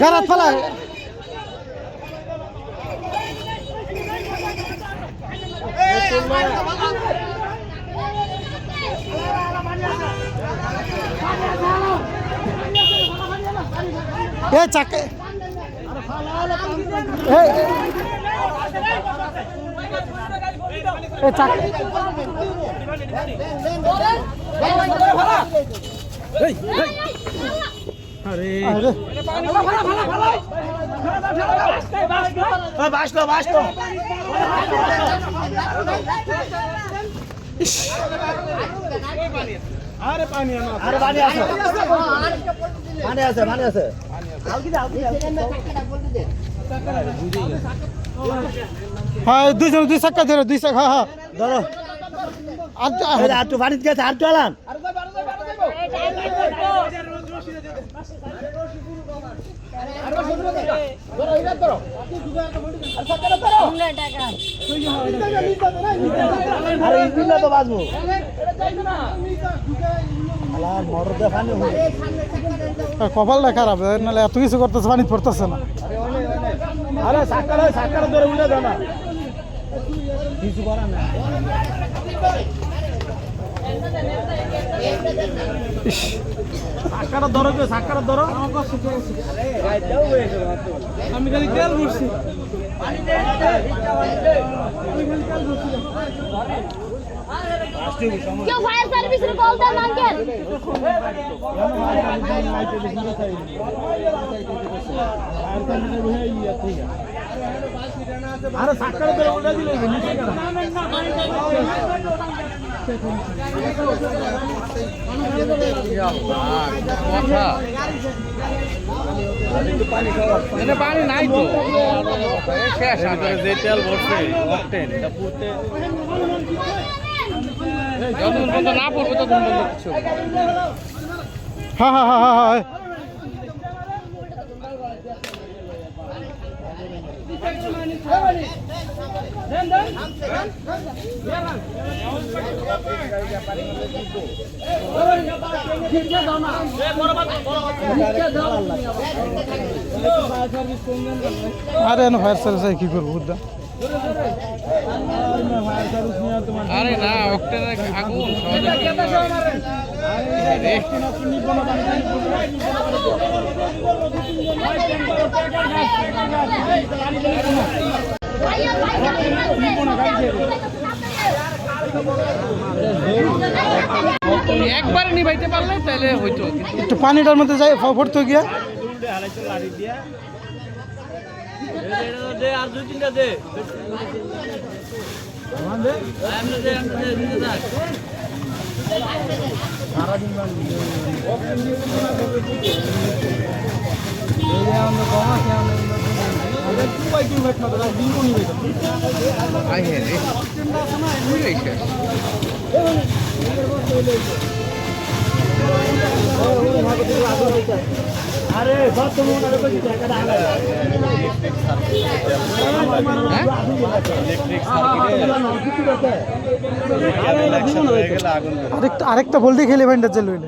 গারাত ফেলা। এ চাকে এ এ চাকে আরে বাসলো বাসলো আরে পানি আছে পানি আছে পানি আছে হ্যাঁ দুইজন দুই চাক্কা ধরো দুই চাক্কা হ্যাঁ হ্যাঁ ধরো। আর আটটু বাড়িতে গেছে আরে তো হয়ে কপালটা খারাপ নাহলে এত কিছু করতেছে পানি পড়তেছে না। আরে সাক্কার সাক্কার ধরে উঠে না কিছু করা না সাক্কার ধরো কে সাক্কার ধরো। আমি খালি তেল ভরছি। কেউ ফায়ার সার্ভিসে কল দেন আঙ্কেল। আরে সাক্কার ধরে উঠে দিলে নিচে পানি নাই তো। শেষ যে তেল ভরছে এটা পুরতে না পড়বে ততক্ষণ পর্যন্ত কিছু হ্যাঁ হ্যাঁ হ্যাঁ হ্যাঁ আরে ফায়ার সার্ভিস কি করব, বুদ্ধা? আরে না অকটেনের আগুন একবারে নিভাইতে পারলে তাহলে হইতো। একটু পানিটার মধ্যে যাই ভরতে গিয়া। আই হে রে পুরোই শেষ আরে সব মনে করে কইছি একটা আগে হ্যাঁ আরেকটা বলতে খেলে ভেন্ডার ধরে